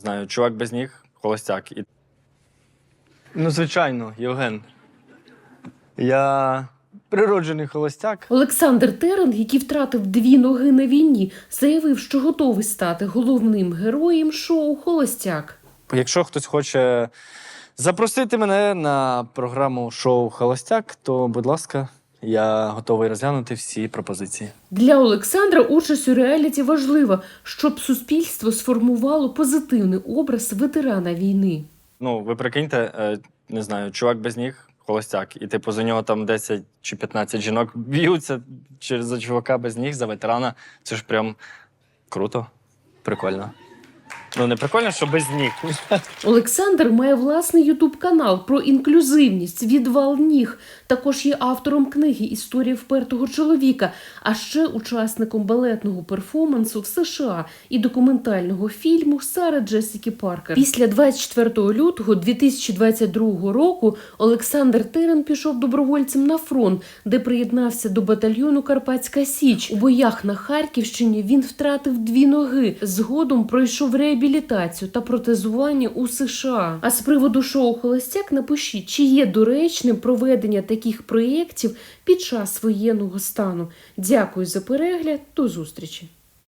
Знаю, чувак без ніг, холостяк. І... Ну, звичайно, Євген. Я природжений холостяк. Олександр Терен, який втратив дві ноги на війні, заявив, що готовий стати головним героєм шоу Холостяк. Якщо хтось хоче запросити мене на програму шоу Холостяк, то, будь ласка, я готовий розглянути всі пропозиції. Для Олександра участь у реаліті важлива, щоб суспільство сформувало позитивний образ ветерана війни. Ну, ви прикиньте, е, не знаю, чувак без ніг, холостяк, і типу за нього там 10 чи 15 жінок б'ються через за чувака без ніг, за ветерана. Це ж прям круто, прикольно. Ну, не прикольно, що без ніг. Олександр має власний ютуб канал про інклюзивність, відвал ніг. Також є автором книги Історія впертого чоловіка, а ще учасником балетного перформансу в США і документального фільму Сара Джесіки Паркер. Після 24 лютого 2022 року Олександр Терен пішов добровольцем на фронт, де приєднався до батальйону Карпатська Січ. У боях на Харківщині він втратив дві ноги. Згодом пройшов реабілітацію та протезування у США. А з приводу шоу Холостяк напишіть, чи є доречним проведення таких проєктів під час воєнного стану. Дякую за перегляд. До зустрічі.